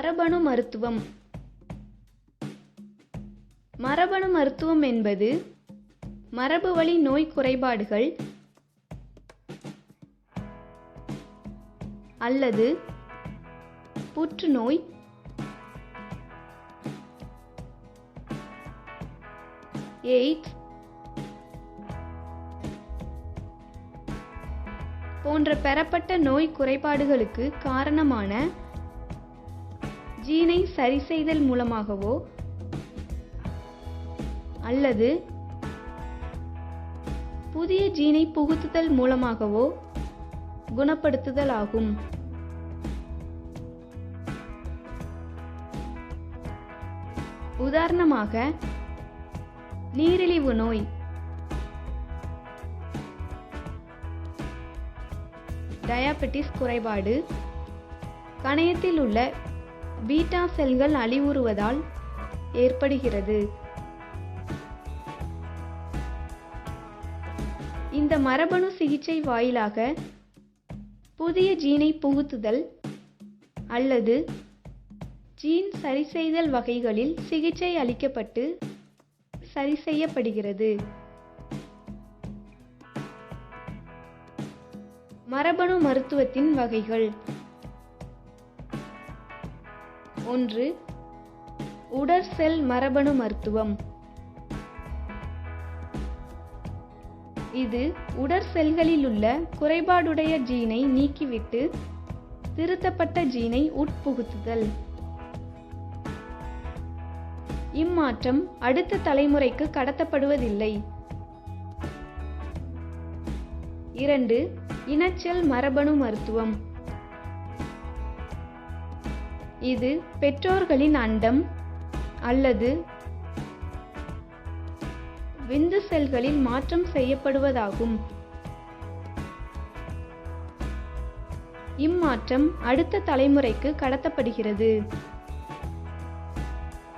மரபணு மருத்துவம். மரபணு மருத்துவம் என்பது மரபுவழி நோய் குறைபாடுகள் அல்லது புற்றுநோய் எய்ட்ஸ் போன்ற பெறப்பட்ட நோய் குறைபாடுகளுக்கு காரணமான ஜீனை சரிசெய்தல் மூலமாகவோ அல்லது புதிய ஜீனை புகுத்துதல் மூலமாகவோ குணப்படுத்துதல் ஆகும். உதாரணமாக நீரிழிவு நோய். டயாபெட்டிஸ் குறைபாடு. கணையத்தில் உள்ள பீட்டா செல்கள் அழிவுறுவதால் ஏற்படுகிறது. இந்த மரபணு சிகிச்சை வாயிலாக புதிய ஜீனை புகுத்துதல் அல்லது ஜீன் சரிசெய்தல் வகைகளில் சிகிச்சை அளிக்கப்பட்டு சரி செய்யப்படுகிறது மரபணு மருத்துவத்தின் வகைகள். ஒன்று உடற்செல் மரபணு மருத்துவம். இது உடற்செல்களில் உள்ள குறைபாடுடைய ஜீனை நீக்கிவிட்டு திருத்தப்பட்ட ஜீனை உட்புகுத்துதல். இம்மாற்றம் அடுத்த தலைமுறைக்கு கடத்தப்படுவதில்லை. இரண்டு இனச்செல் மரபணு மருத்துவம். இது பெற்றோர்களின் அண்டம் அல்லது விந்து செல்களில் மாற்றம் செய்யப்படுவதாகும். இம்மாற்றம் அடுத்த தலைமுறைக்கு கடத்தப்படுகிறது.